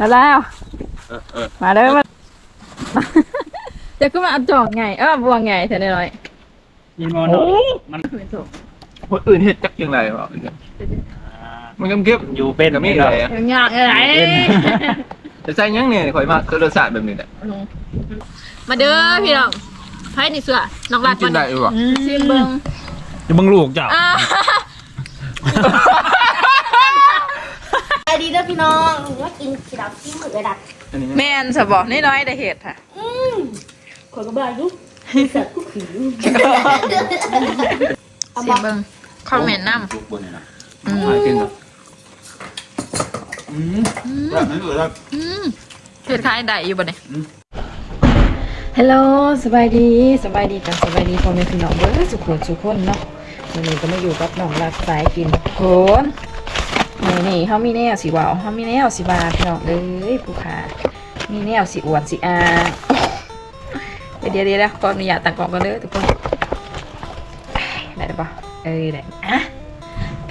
มาแล้วเออเออมาเด้อมาจะก็มาเอาจอกไงเออบวงไงเท่าน้อยมีมอนมันไม่ถูกคนอื่นเฮ็ดจักยังไงวะมันกำเก็บอยู่เป็นก็มีเลเลยยอะยังยากอะไรจะใส่หยังเนี่ยข่อยมากรสชาติแบบนี้แหละมาเด้อพี่น้องไพ่นี่เสือน้องรัดกินได้อยู่วะซิมเบิ้งจะบังลูกเจ้าอ่าสวัสดีเด้อพี่น้องว่ากินขีดาวกินหมึกระดับอันนี้แม่นสะบอกน้อยๆได้เหตุค่ะอืมขอกระบายลูกสัตว์กูขิวซิมเบิ้งคอมเมนต์น้ลูกบนเนี่ยนะำอืมมากินเนาะอืมแบบนั้นเลยครับ อืมเผ็ดคล้ายได้อยู่บ่เนี่ย ฮัลโหลสบายดีสบายดีกันสบายดีพ่อแม่พี่น้องเด้อสุขคนสุขคนเนาะวันนี้ก็มาอยู่กับน้องรักสายกินโขน นี่นี่เขามีแนวสิว่าวเขามีแนวสิบาพี่น้องเอ้ยผู้ขามีแนวสิอวดสิอาเดี๋ยวเดี๋ยวเดี๋ยวขออนุญาตตั้งกล้องกันเด้อทุกคนได้หรือเปล่าเอ้ยได้อะ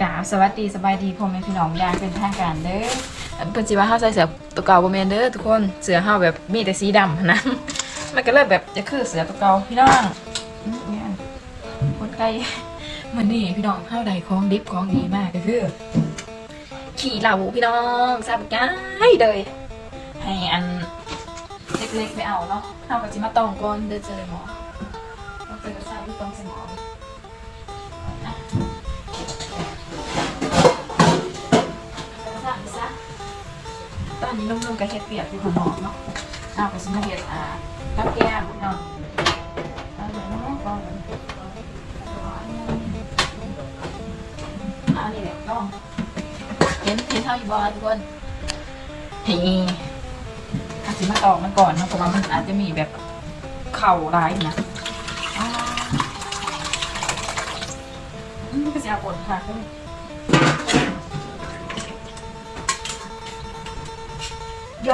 กราบสวัสดีสบายดีพ่อแม่พี่น้องย่างเป็นทางการเด้อเพิ่นสิว่าเฮาใส่เสื้อตัวเก่าบ่แม่นเด้อทุกคนเสื้อเฮาแบบมีแต่สีดำนะมันก็เลยแบบจะคือเสื้อตัวเก่าพี่น้องเนี่ยคนไกลมันนี่พี่น้องเฮาได้ของดิบของดีมากก็คือ ขี่เหล่าพี่น้องสับง่ายเลยให้อันเล็กๆไปเอาเนาะเฮาก็สิมาตองก่อนเด้อเจอหมอต้องเจอซาที่ตองสมองอะเอาไปซะตอนนี้นุ่มๆกับเห็ดเปียกอยู่ข้างนอกเนาะเอาไปซื้อมาเห็ดอ่าข้าวแก้มเนาะ ห็นเห็นเท่าอยู่บ่ทุกคนเฮ้ยอาจจะมาตอกมันก่อนนะเพราะว่ามันอาจจะมีแบบเข่าร้ายนะอ่าอืมก็จะเอาปนค่ะก็เลย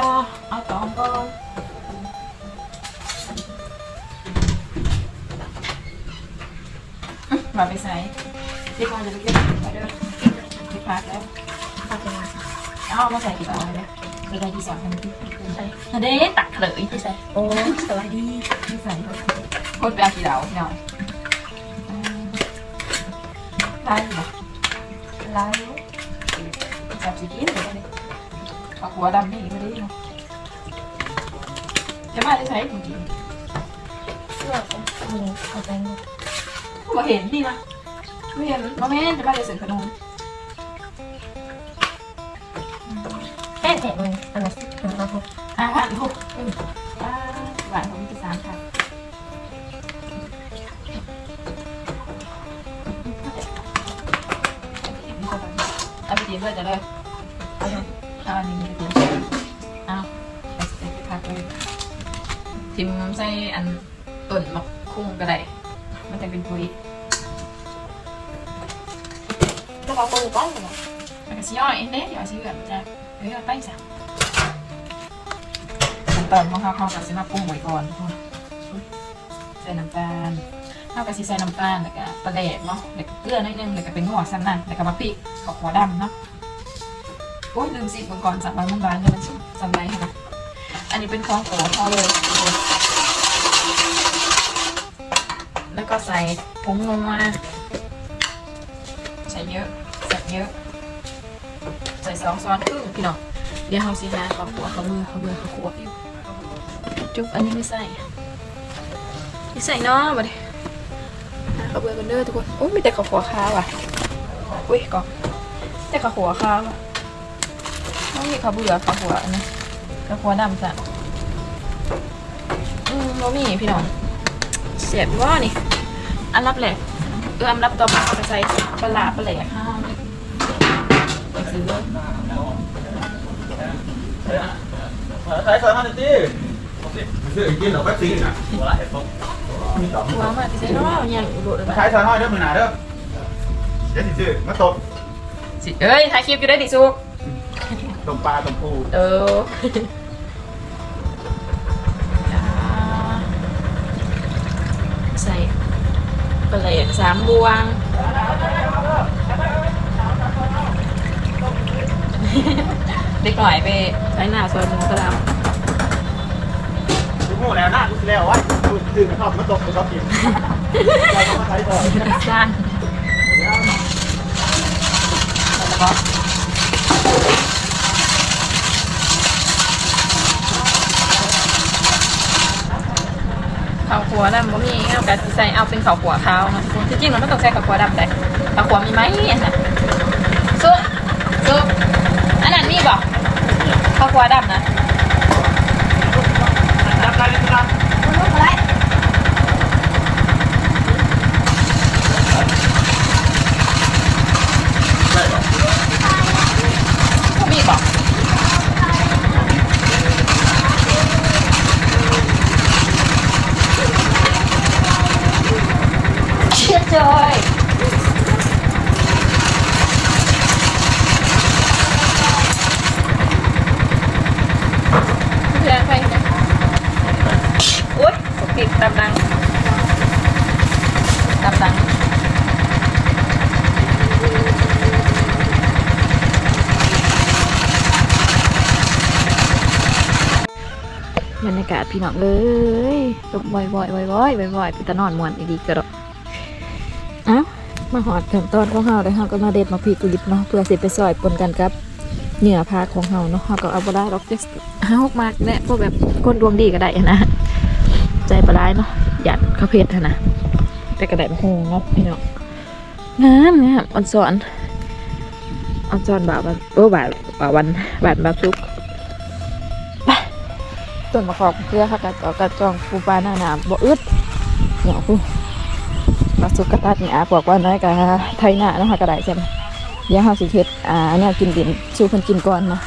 อเอาตองก่อนมาไปใส่เดี๋ยวก่อนจะไปเก็บไปเด้อที่พักแล้ว เอามาใส่กี่ตัวเลยไปได้ที่สองทันทีใส่เด้ตักเลยที่ใส่โอ้สวัสดีที่ใส่คนไปเอากี่ดาวพี่น้องไล่เหรอไล่จับสีกินเลยผักหัวดำนี่ไม่ได้เนาะจะมาได้ใช้จริงเสื้อของมึงเอาไปหมดๆมาเห็นนี่นะไม่เห็นมาแม่จะมาได้สื่อขนม แค่แตะมึงอันนั้นถึงเราพบอ่าหวานถูกอืมอ่าหวานของที่สามค่ะเอาไปกินเพื่อจะเลยเอาไปเอาอันนี้ไปกินเอาไปใส่ผักเลยทิมใส่อันต้นมะคุ้งก็ได้มันจะเป็นปุ๋ยแล้วก็ปืนก้อนเลยนะมันก็สิย่อยเด้เดี๋ยวสิเอือมจ้ะ เฮ้ยเอาไปจ้ะขั้นตอนของเขาเขาก็สิมาปรุงไว้ก่อนใส่น้ำตาลเขาก็สิใส่น้ำตาลแล้วก็ปลาแดกเนาะแล้วก็เกลือหนิดนึงแล้วก็เป็นหัวซ้ำนั่นแล้วก็มาพริกกับหัวดำเนาะโอ้ยลืมสิบก่อนสั่งไว้มันบานเลยมันจำไรค่ะอันนี้เป็นของโปรดเขาเลย แล้วก็ใส่ผงนัวใส่เยอะใส่เยอะ ส่องช้อนครึ่งพี่น้องเดี๋ยวเขาสิหาข้าวขัวเขามือเขาเบื่อเขาขัวอยู่จุ๊บอันนี้ไม่ใส่ไม่ใส่เนาะมาดิหาเขาวเบื่อกันเด้อทุกคนโอ้ยมีแต่ข้าวขัวขาวอะอุ้ยก่อนแต่ข้าวขัวขาวอะไม่มีข้าวเบื่อข้าวขัวอันนี้ข้าวขัวดำจ้ะอืมบ่มีพี่น้องเสียบว่านี่อันรับแหลกเอออันรับต่อมาเอาไปใส่ปลาร้าปลาแหลกห้าว ซื้อใช้อยห้าสิบสี่ซื้อกินหรอแป๊บซี่น่ะหัวละเห็ดพวกมีสองหัวมาที่ใส่เนาะยังอุดใช้ซอยห้าเด้อมือหนาเด้อเดี๋ยวสิซื้อมาตบสิเอ้ยถ่ายคลิปอยู่ได้ดิซุกตบปลาตบปูเออใส่ปลาไหลสามบวง เด็กหน่อยไปใช้หน้าซอยหมูกระดาดูโม่แล้วหน้ากูแล้ววะดูตื่นมาทอดมาตกกูชอบกินเราต้องมาใช้ก่อนจานแล้วก็ข้าวขัวดำบ่มีเอากะสิใส่เอาเป็นข้าวขัวขาวเนาะจริงๆมันไม่ต้องใส่ข้าวขัวดำได้ข้าวขัวมีไหมอันน่ะซุปซุปอันนั้นมีบ่ ข้าวขัวดำนะ จับได้เลยครับ ลูกอะไร ได้ป่ะ มีบ่ เชื่อจอยเพื่อนไปอุ๊ยสกิดตำดังตำดัง บ รยากาศพี่น้องเลยลมบ่อยๆบ่อยๆบ่อยๆบ่อยๆเป็นตะนอนมวนอีดีกระดอกเอ้ามาหอดถึงตอนของเฮาเลยเฮาก็มาเด็ดมาพีกุลิบเนาะเพื่อสิไปซอยปนกันกับเหนือพาของเฮาเนาะเฮาก็เอาบ่ได้ดอกจักเฮามากแน่พวกแบบคนดวงดีก็ได้นะใจปลาร้ายเนาะหยัดข้าวเพชรนะแต่ก็ได้มาโหงเนาะพี่น้องงามงามอันสอนอันสอนบ่าววันโอ้บ่าวบ่าววันบ่าวบ่าวซุก ต้นมะกอกเพื่อค่ะกระจอกกระจองปูปลาหน้าหนาบ่อึดเหนียวคูมาสุกกระตัดเนี่อาบอกว่าน้อยกะไทยหน้าเนาะค่ะกระไดใช่ไหมเดี๋ยวเฮาสิเฮ็ดอ่าเนี่ยกินดินชูคนกินก่อนเนาะ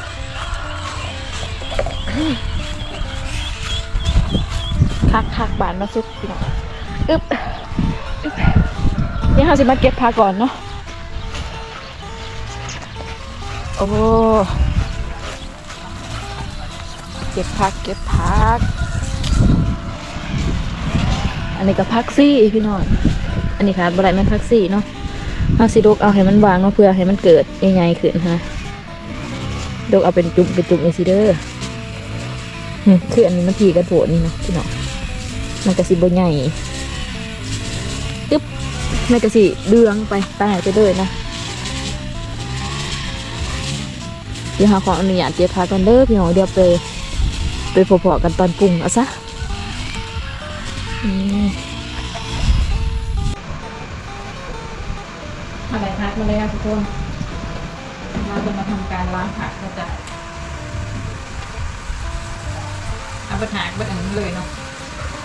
คักคักบานมาสุกพี่น้องอึ๊บอึ๊บเดี๋ยวเฮาสิมาเก็บผักก่อนเนาะโอ้ เก็บพักเก็บพัก อันนี้ก็พักซี่พี่น้องอันนี้ค่ะบะไรแม่นพักซี่เนาะเอาสิดกเอาให้มันวางเนาะเพื่อให้มันเกิดใหญ่ๆขึ้นฮะดกเอาเป็นจุ่มเป็นจุ่มอีซิเดอร์คืออันนี้มันผีกระโถนนี่นะพี่น้องมันกระสิบใหญ่ตึ๊บมันกระสิเดืองไปตายไปเลยนะเดี๋ยวหาขออนุญาตเจ็บพักกันเด้อพี่น้องเดี๋ยวไป ไปพอๆกันตอนปรุงเอาซะอะไรพักมาเลยค่ะทุกคน เราจะมาทำการล้างผักนะจ๊ะเอาไปหากไปอันนี้เลยเนาะ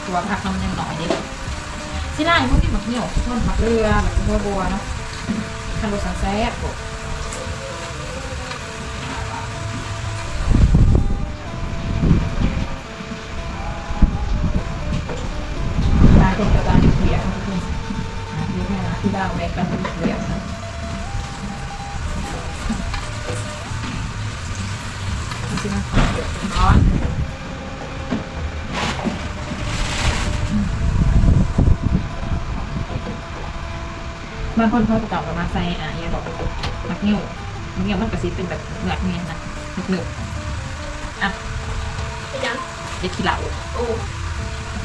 ตัวผักมันยังหน่อยดิที่ได้พวกที่หมักเหนียวต้นผักเรือแบบบัวบัวเนาะคันโรสันแซ่บ โอ้ตาคนกระดานเปียกนะทุกคนอะดูแค่นะที่ดาวแบกกันเปียกนะดูสินะร้อนบางคนเขาจะเก่ากับมาใส่อะอย่าบอกมักนิ้วมักนิ้วมันกระซิบเป็นแบบเหงือกเนียนนะหนึบหนึบอะเป็นยังเด็ดขี้เหล่าโอ้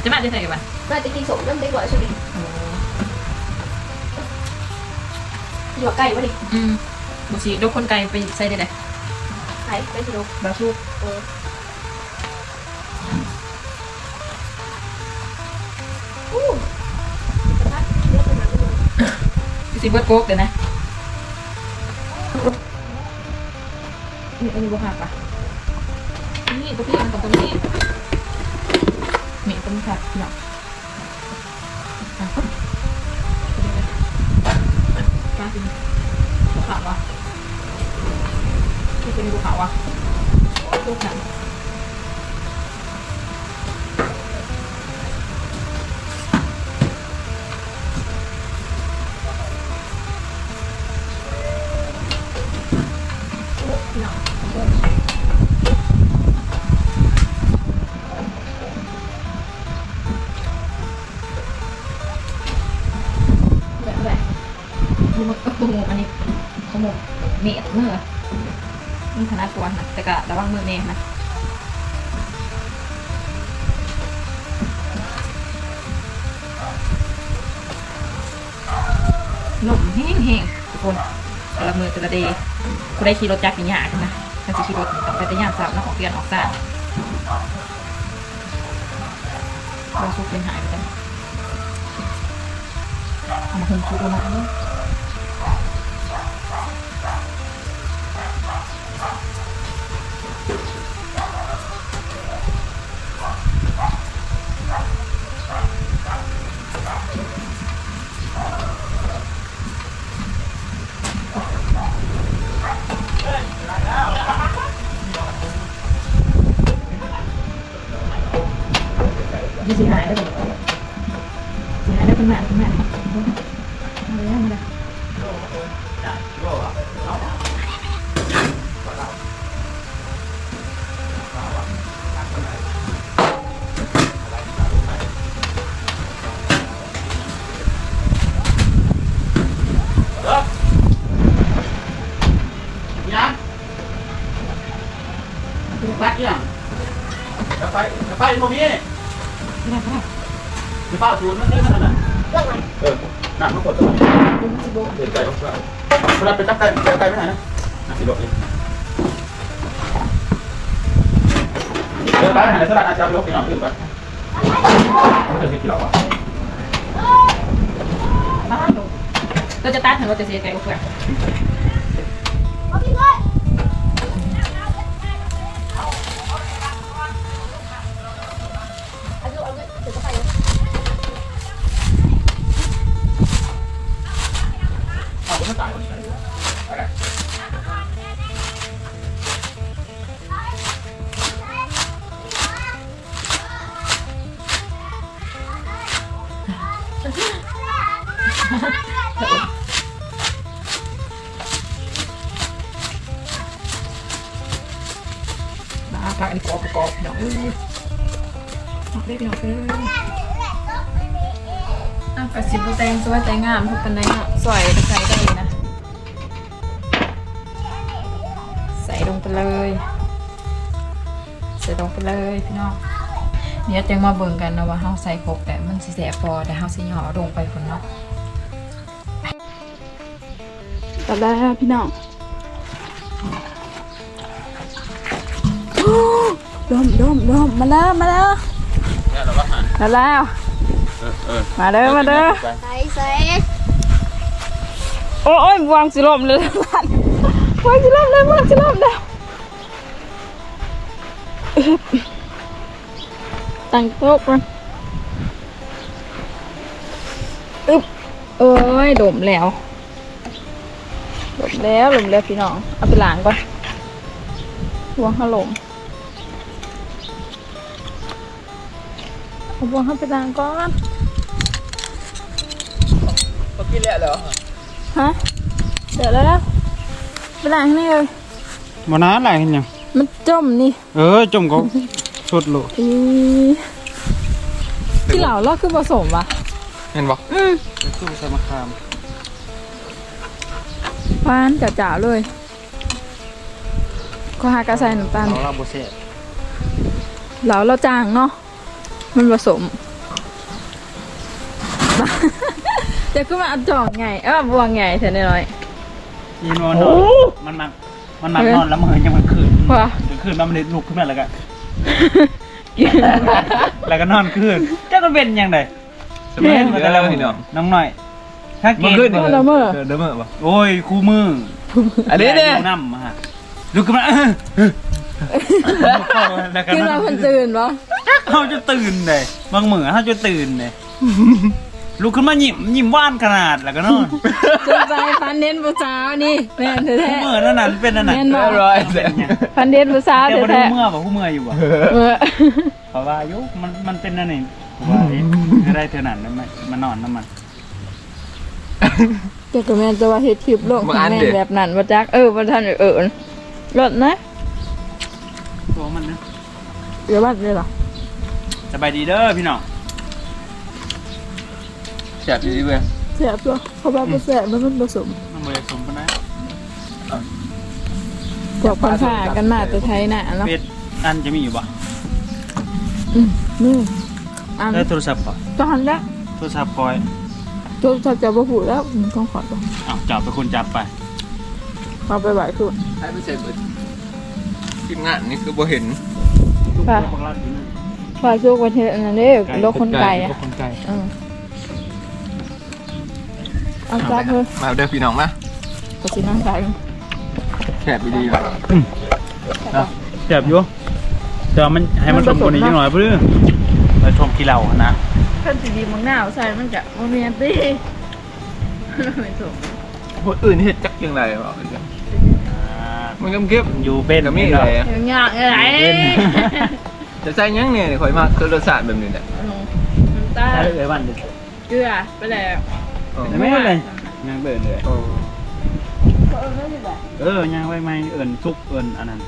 จะมาจะใส่กันบ้าง น่าจะกินสมน้ำได้กว่าใช่ไหมโอ้หยวกไก่วะดิอืมบุชีดูคนไกลไปใส่ได้เลยไก่เป็นกิโลบาชูเอออู้กระทะเยอะขนาดนี้เลยสิเบิร์ดโก๊กเดี๋ยวนะนี่อันนี้บัวหักปะนี่ตัวพี่มันตรงตรงนี้นี่ตรงนี้ค่ะเนาะอะ จริงภูเขาวะที่เป็นภูเขาวะลูกหนัง ได้ขี่รถจักรยานนะถ้าจะขี่รถต้องไปแต่ยามสามนะของเตียนออกสามเราซุกเป็นหายไปแล้วเอามาหุงชุดลงมาเนาะ ยี่สิหายได้หมดสิหายได้เป็นหมันเป็นหมันมาแลยมาเลย ไปจะไปโมมี่ไม่ได้ไม่ป้าศูนย์มันนาดนั้นเรื่องอะไรเออหนักมันกวดูมันสิโบเดินไกลออกเวลาไปจับไก่จับไก่ไม่ไหนนะนักสิบเองเดินไปไหนสลัดอาจารย์ยกไปหน่อยขึ้นไปเดินไปกี่หลอกวะบ้านดูเราจะตัดถึงเราจะเสียใจกับเพื่า ม่ตายอะไรมาพักอันนี้กรอบกรอบเนาะออกได้พี่น้องเอ้ยอะกระสิบแตงสวยแต่งามทุกคนเลยเนาะสวยใส่ เดี๋ยวจังมาเบิ่งกันนะว่าเฮาใส่ครบแต่มันสิแสบพอแต่เฮาสิหย่อลงไปคนเนาะกลับได้แล้วพี่น้องดมดมดมมาแล้วมาแล้วเนี่ยเราก็หันมาแล้วเออเออมาเด้อมาเด้อใส่ใส่โอ้ยโอ้ยวางสิลมเลยท่านวางสิลมเลยวางสิลมแล้วอึ๊บ ตั้งโต๊ะก่อนอึ๊บโอ้ยดมแล้วดมแล้วดมแล้วพี่น้อง เอาไปล้างก่อนวางขลมเอาวางเข้าไปล้างก่อนเมื่อกี้แหละเหรอฮะเดี๋ยวแล้วแล้วไปล้างให้เลยมานานหลายเห็นยังมันจมนี่ เออจมก็ สุดโลดอีที่เหล่าเราคือผสมวะเห็นบอกอืมสู้ใส่มะขามหวานจ๋าๆเลยก็หากระใส่น้ำตาลเราเราโบเซ่เหลาเราจางเนาะมันผสมเดี๋ยวก็มาอัดจองไงเออบวงไงเท่าน้อยยีนอนนอนมันมักมันมักนอนแล้วมันยังมันคืนว่ะถึงคืนแล้วมันเลยลุกขึ้นมาแล้วก็ แล้วก็นอนคืนเจ้าก็เป็นยังไงสมัยนี้ก็แล้วพี่น้องน้องหน่อย ถ้าเกเมื่อณคืนฑ์นี่ๆละเมอเดิมเมื่อปะโอ้ยคู่มืออันนี้เนี่ยน้ำมาฮะลุกขึ้นมาเออเออแล้วก็คือนอเรานเพิ่นตื่นปะเขาจะตื่นเลยบางเหมือเขาจะตื่นเลย ลุกขึ้นมาหยิมหยิมว่านขนาดแล้วก็นอนจนใจพันเน้นผู้สาวนี่แม่นคู่แท้มือนั่นน่ะเป็นนั่นน่ะแม่นบ่ เรียบร้อยเสร็จๆพันเน้นผู้สาวแต่บ่แท้ได้เมื่อบ่คู่มืออยู่บ่ๆเออเพราะว่าอยุมันมันเป็นนั่นเองว่าเอ๊ะไม่ได้เท่านั้นแล้วมันมันนอนน้ำมันเจ้าก็แม่นจะว่าเฮ็ดคลิปลงบางอันแม่นเด้แบบนั้นบ่จักเออบ่ทันเออรถนะตัวมันนะเดี๋ยวบัดเลยเหรอสบายดีเด้อพี่น้อง แซ่บดีเว้ยแซ่บตัวเพราะว่าบ่แซ่บมันมันผสมน้องเบยสมกันนะพวกคนผ่ากันมาแต่ไทยน่ะเนาะเป็ดอันจะมีอยู่ปะอืมนี่อันได้โทรศัพท์ปะตอนแล้วโทรศัพท์คอยตัวจะจะบ่พูดแล้วอืมต้องขอตัวอ้าวจับไปคนจับไปเอาไปไหวสุดให้ไม่ใช่เบิดทีมงานนี่คือบ่เห็นค่ะฝากช่วยประเทศอันนั้นเด้อโลกคนไก่อะโลกคนไก่ เออ เอาจับเลยมาเด้อพี่น้องมาก็สินั่งไก่แคบดีๆล่ะจับอยู่แต่ว่ามันให้มันชมคนนี้จังหน่อยเพื่อมาชมกี่เหล่านะเพิ่นสิดีมังนาวใส่มันจะบ่แม่นติไม่ถูกคนอื่นเฮ็ดจักยังไงวะมันกำเก็บอยู่เป็นก็มีอะไรอย่างยากอะไรจะใส่หยังเนี่ยข่อยมากคือรสชาติแบบนี้แหละน้ำตาลใช่เลยวันเดียวเกลือไปแล้ว ไม่เลยยังเบิดเลยโอ้เออยังไว้ไม่เอิญทุกเอิญอันนั้น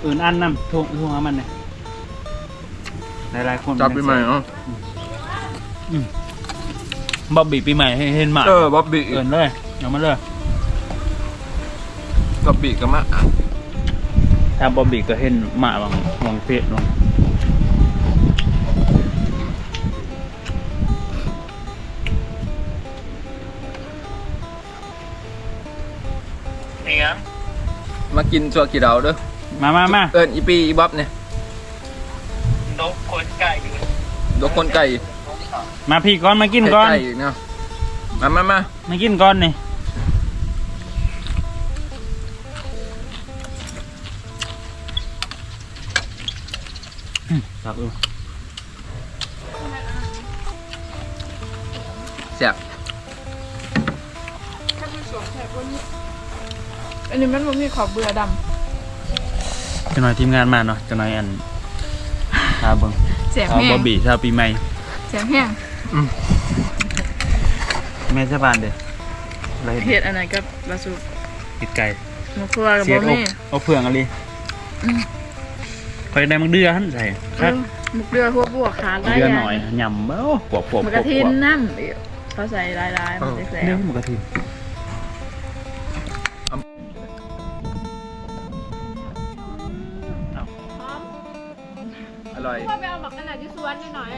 เอิญอันน้ำทุ่งทุ่งมันเนี่ยหลายๆคนจับไปใหม่เนาะบ๊อบบี้ปีใหม่ให้เห็นหมาเออบ๊อบบี้เอิญเลยเอามาเลยบ๊อบบี้ก็มาอะถ้าบ๊อบบี้ก็เห็นหมาบางบางเพจบาง มากินชัวกี่ดาวเด้อมามามาเอิ้นอีปีอีบ๊อบเนี่ยดกคนไก่ดกคนไก่มาพี่ก่อนมากินก่อนไก่เนาะมามามามากินก่อนนี่ มันบ่มีขอบเบื่อดำจะหน่อยทีมงานมาเนาะจะหน่อยอันชาเบิงเสียงชาวแห้บองบบี้ชาวปีใหม่เสียงแห้งแม่สะบานเด้ออะไรเฮ็ดอันไหนก็บาสุติดไก่มะครัวกับเสียบ่ดอกมีเอาเพื่องอะไรอืมคอยได้มังเดือหันใส่เอครับอมุกเดือหัวบวกขาได้เดือหน่อยยำเบ้าปวบปวบมันปกวระบทินปวบน้ำอีกเขาใส่ลายๆมันจะแซ่เนื้อบหมูกระทินอ ขนาดที่สวนหน่อย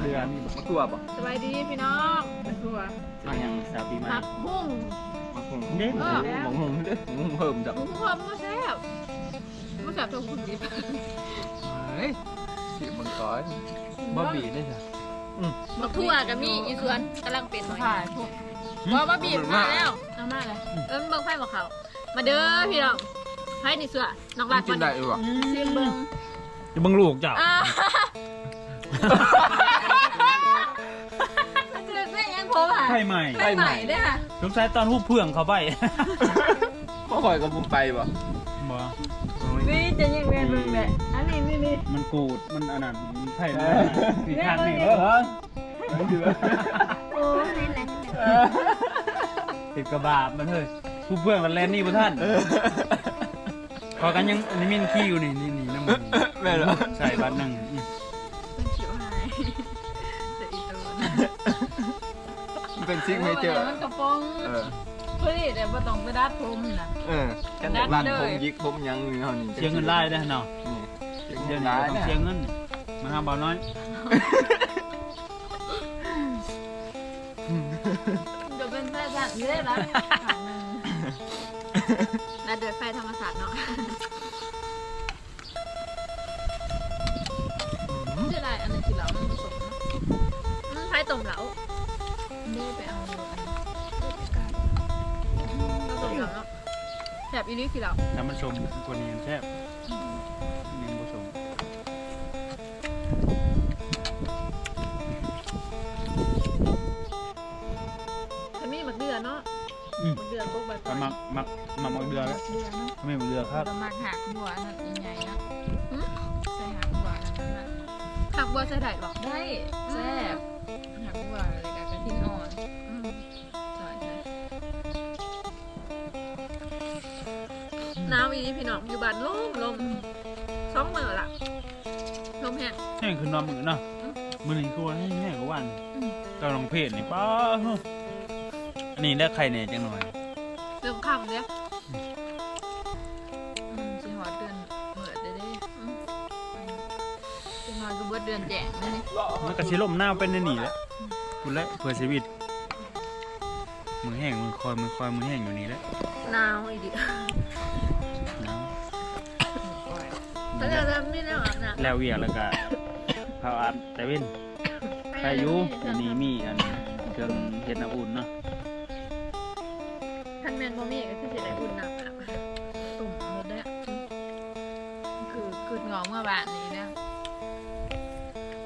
เดือมะกรูดป่ะสบายดีพี่น้องมะครัวมันยังชาวปีใหม่ผักบุ้งมะฮุงเด้เออมะฮุงเด้อมะฮุงเพิ่มจ้ะหมูครัวมันแซ่บมันแซ่บตัวคุณดิบเฮ้ยสิมังกรบอบบี้ได้จ้ะมะทั่วกับมีอีสวนกำลังเป็นหน่อยถ่ายพวกว่าว่าบีบมาแล้วเอามาเลยเอิ้นเบิ่งไฟบอกเขามาเด้อพี่น้องไฟนี่เสือน้องรัดกินได้หรือเปล่าซิมเบิ่งจะเบังลูกเจ้า อ่าเสือเส้นยังผมอะไข่ใหม่ไฟใหม่ด้วยค่ะสงสัยตอนหูเพื่องเขาไปพ่อคอยกับบุมไปป่ะบ่นี่จะยังไงเบิ่งแหละอันนี้นี่นี่มันกูดมันอันนั้นมันไข่มันมีทางนี่เออโอ้ยนี่แหละติดกระบาบมันเฮ้ยผู้เพื่อนมันแลนนี่บ่ท่านพอกันยังอันนี้มินขี้อยู่นี่นี่นี่น้ำมันแม่เหรอใส่บัตรหนึ่ง มันเป็นซิกเนเจอร์มันกระปงเออเพื่อที่แต่บ่ต้องไปดัดผมนะเออกันเด็กร้านผมยิกผมยังอยู่เท่านี้เชียงเงินไล่ได้เนาะนี่เชียงเดี๋เงิยวนนี้ร้ายต้องเนี่ยเชียงเงินมาหาบ่าวน้อยมันจะเป็นแค่สั่นนี่ได้ละและเดือดไฟธรรมศาสตร์เนาะชื่ออะไรอันนั้นคือเหลามันผสม บบอีนี้คือเหลาถ้ามันชมกว่านี้ยังแซ่บนี่บ่ชมมันมีหมักเดือเนาะอืมหมักเดือโกบใบก็มักมักมักมักเดือแล้วเดือเนาะทำไมมักเดือครับเรามาหักหัวนั่นใหญ่ๆนะใส่หักหัวนั่นนะผักบัวใส่ได้หรอได้แซ่บ หนาวอีนี่พี่น้องอยู่บ้านลมลมสองมือละลมแห้งแห้งคือนอนมือเนาะมือหนึ่งตัวแห้งกว่าวันตอนลองเพจนี่ป้าอันนี้ได้ใครเนี่ยจังหน่อยเริ่มคำเนี่ยสิหอดเดือนเหมือดได้ดิสิหอดก็เบิดเดือนแจงนี่มันกระชิลมหน้าเป็นหนีแล้วคุณแล้วเผื่อชีวิตมือแห้งมือคอยมือคอยมือแห้งอยู่นี่แล้วหนาวอีดิ แล้วเราทำนี่แล้วอาบน้ำแล้วเวียกแล้วก็เผาอาบแต่เว้นพายุอันนี้มีอันเครื่องเฮ็ดน้ำอุ่นเนาะทานแมนบ่มีก็คือสิได้อุ่นน้ำอาบตุ่มเฮ็ดได้คือคืองอเมื่อบานนี้นะ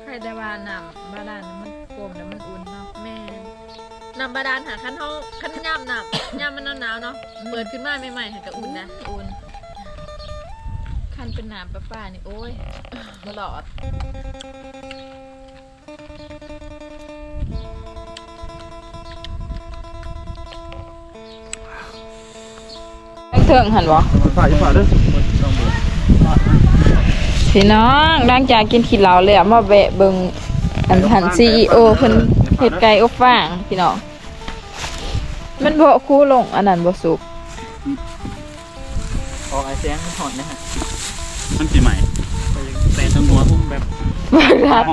ใครได้บานนำบาดานมันกลมแล้วมันอุ่นเนาะแม่น้ำบาดาลหาคันเฮาคันย่ำน้ำย่ำมันหนาวๆเนาะเปิดขึ้นมาใหม่ๆห้ก็อุ่นนะอุ่น เป็นน้ำประปานี่โอ้ยตลอดเถิงหันบ่ฝ่ายฝ่ายเด้อพี่น้องหลังจากกินขี้เหล้าแล้วมาแวะเบิ่งอันหันซีอีโอเพิ่นเฮ็ดไก่อบฟางพี่น้องมันบ่คู่ลงอันนั้นบ่สุกออกไอแสงมันถอนนะฮะ บักดัด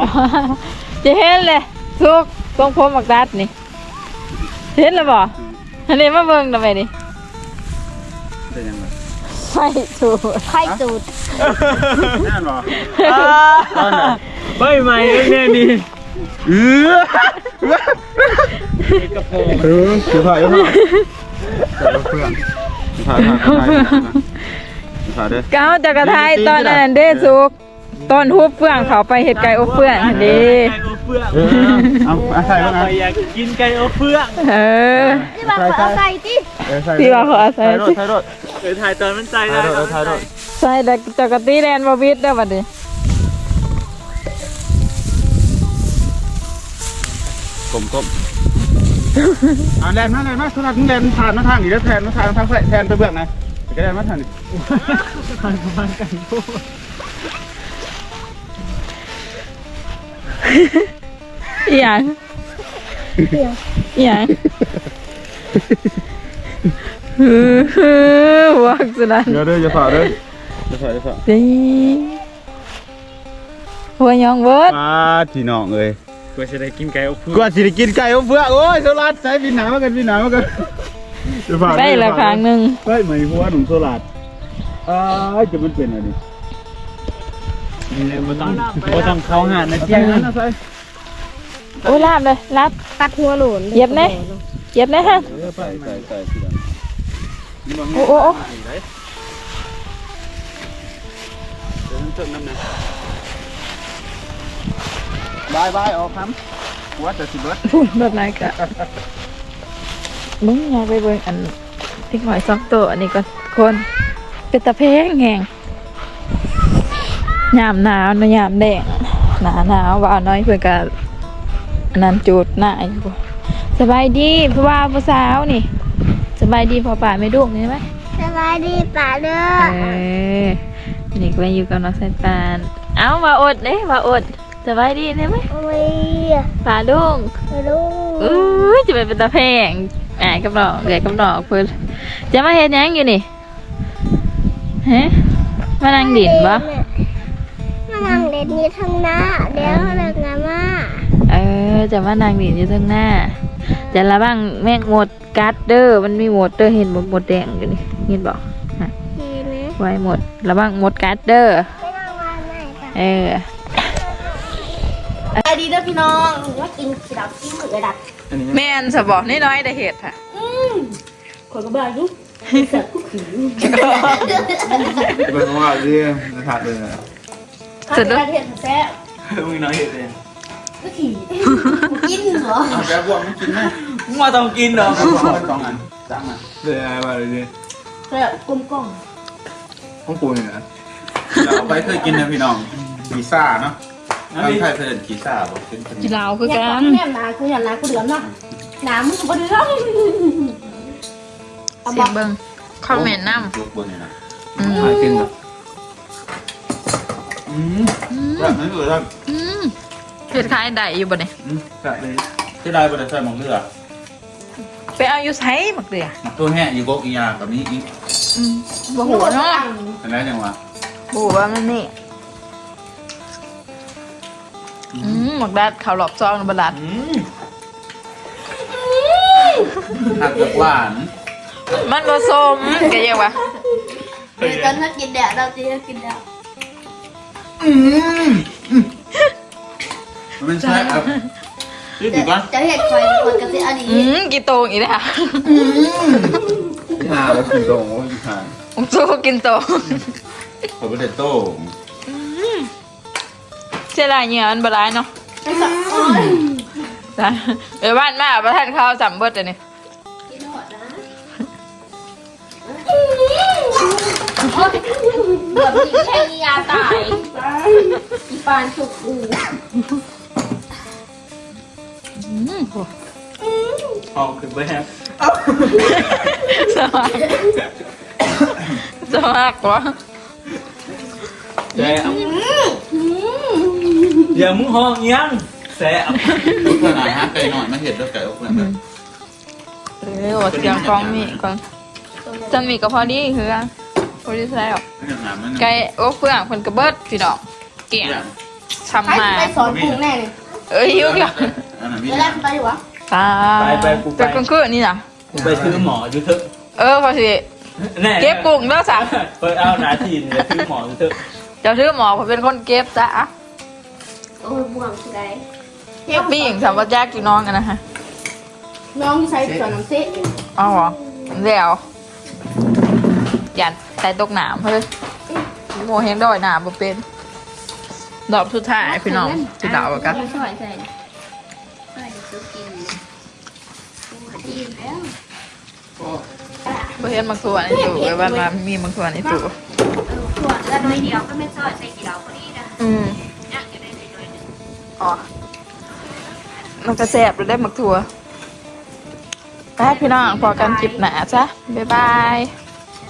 จะเห็นเลยสุกทรงผมบักดัดนี่ เห็นแล้วบ่อันนี้มาเบิ่งทำไมนี่เป็นยังไงไข่สูดไข่สูดนั่นบ่เฮ้ยใหม่แน่นี่เออเออคือฝ่ายฝ่ายเพื่อนฝ่ายฝ่ายฝ่ายฝ่ายเด้อก้าวจักรไทยตอนนั้นเด้สุก ตอนฮุบเฟื่องเขาไปเฮ็ดไก่อบเฟื่องหั่นเด้ไก่อบเฟืองเออเอาอาศัยว่าไงอยากกินไก่อบเฟืองเออใส่ใส่ใส่ใส่ที่ว่าเขาอาศัย ใส่รถใส่รถเออถ่ายตอนมันใจใส่ได้รถใส่รถใส่แต่จักรตีแลนบ่วิดได้อบัดนี้กลมกลมอ่าแลนมาแลนมาทุกท่านแลนผ่านมาทางนี้แล้วแทนมาทางทางแทนไปเบื้องไหนก็แลนมาทางนี้ อีหยังอีหยังฮือฮือวักสุดนั้นเดี๋ยวเด้ออย่าฝ่าเด้ออย่าฝ่าอย่าฝ่าดีหัวยองเบิดมาพี่น้องเอ้ยเพื่อจะได้กินไก่อบเฟืองกว่าสิได้กินไก่อบเฟือกโอ้ยโซลัดใส่บินหนามากันบินหนามากันอย่าฝ่าได้ละครั้งหนึ่ง เฮ้ยเหมือนหัวหนุ่มโซลัดอ้ายจะมันเป็นอะไรนี่ บ่ต้องบ่ต้องเข้าหาดนะเอาเที่ยงนั้นนะนะใส่โอ้ยลาบเลยลาบตัดหัวโหลนเหยียบแน่เหยียบแน่ฮะเออใส่ใส่ใส่ทีหลังนี่บ่โอ้โอ้โอ้เดี๋ยวมันน้ำนะบายบายออกครับหัวแต่สิเบิดพูดแบบไหนกะมึงอยาไปเบิ่งอันติ๊กหอยสองตัวอันนี้ก่อนคนเป็นตะเพงแหง ยามหนาวนะยามแดงหนาหนาวว่าเอาน้อยเพื่อนกะอันนั้นจูดหน้าอยู่บ่สบายดีเพราะว่าผู้สาวนี่ สบายดีพอป่าไม่ดุนี่ไหมสบายดีป่าเด้อเออนี่ก็ไปอยู่กับน้องสายปานเอามาอดเด้มาอดสบายดีได้ไหมโอ้ยป่าดุงลูกอู้ยจะไปเป็นตาแพงอ่ายกับน้องเกยกับน้องเพิ่นจะมาเฮ็ดหยังอยู่นี่ฮะมานั่งดินบ่มานั่งเล่นอยู่ทางหน้าเดี๋ยวเลิกงานมาเออจะมานั่งดินอยู่ทางหน้าจะระวังแม่งหมดกัดเด้อมันมีหมดเด้อเห็นหมดหมดแดงอยู่นี่เห็นบ่ดีนะไว้หมดระวังหมดกัดเด้อไปนั่งมาไหนป่ะเออสบายดีเด้อพี่น้องว่ากินขี้ดาวกินหมึกเลยดัดแม่นสบอกน้อยๆได้เห็ดค่ะคนก็บ้าอยู่เบิ่งว่าเรื่องนะครับเลย นะสุดด้วยเห็ดแซ่บมึงน้อยเห็ดเองก็ขี่กินเหรอเอาแป๊บวงมันกินไหมมึงมาต้องกินเหรอเอาวงมันสองอันสามอันเลยอะไรมาเลยดิแซ่บกลมกล่อมของปูนี่นะเราไปเคยกินนะพี่น้องกีซ่าเนาะทางไทยเคยเห็นกีซ่าบอกเป็นเป็นจิลาวคืออยากกักินนแม่นากูอยากนากูเดือดนะหนามึงก็เดือดเสียงเบิ่งคอมเมนต์นำลูกบนนี่นะอืมหายกินแบบอื มแบบนั้นเลยครับอืมเฮ็ดคล้ายได้อยู่บ่เนี่ยอืมแบบนี้ที่ได้บริษัทมองเรือไปเอาอยู่ไสบักเดือตัวแห้อีกกอียากับนี้อีกอืมบ่ฮู้เนาะเป็นไรจังวะบ่ฮู้ว่ามันนี่อืมหมกดัดข้าวหลอบซองบลัดอืมหักจากหวานมันผสมแกยังวะเดี๋ยวตอนถ้ากินเดี๋ยวเราจะกินเดี๋ ยวอืมมันเป็นใช่ครับชื่อถูกปะจะเห็นคอยคนกับที่อันนี้อืมกี่โตงอีกแล้วหาแล้วกินโต้งว่ากินทานผมโตกินโตงผมเป็นเด็ดโต้งเสียดายเนี่ยมันบลายเนาะไม่สับอ้อยได้เดี๋ยวบ้านมาประทานข้าวสามเบิดเลยนี่กินหมดนะ เบื่อมีแค่ยาตายอีปานสุกอูอืมโหออกคือแบบสมัครสมัครวะแซ่บอย่ามึงห้องยังแซ่บขนาดฮักไก่หน่อยมาเห็ดแล้วไก่อบเลยเออว่าเสียงกล้องมีก่อนจะมีก็พอดีคือ กันพอดีแล้วขนาดมันไก่โอ้เพื่อนคนกระเบิดพี่ดอกเกี่ยงทำมาไปสอนปรุงแน่เลยเอ้ยยุ่งอย่างอันนั้นมีเดี๋ยวแรกไปดีวะตาไปไปกูไปแต่กลางคืนนี่นะกูไปซื้อหมออยู่เถอะเออพอสิแน่เก็บกุ้งเด้อจ้ะไปเอาหนาทีนเลยซื้อหมออยู่เถอะเจ้าชื่อหมอผมเป็นคนเก็บจ้ะโอ้ยบวงสุดใดพี่หญิงสาววัดแยกอยู่น้องกันนะฮะน้องใช้สอนน้ำเส้นอ๋อเหรอเดี๋ยว ยันใส่ตกหนามเฮ้ยโมเฮงดอยหนามบ่เป็นดอกสุดท้ายพี่น้องจุดดาวกันช่วยใส่ใส่ซื้อกินกินแล้วบ่เห็นบางส่วนในตู้ไว้ว่ามามีบางส่วนในตู้ขวดละน้อยเดียวก็ไม่ซอยใส่กี่ดาวพอดีนะอืมอยากจะได้น้อยๆหนึ่งอ๋อมันก็แสบเลยได้หมักถั่วไปพี่น้องพอกันคลิปหนาจ้ะบ๊ายบาย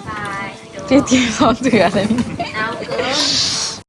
บายเจี๊ยบๆซ้อนเถื่อเลยเอาเกิน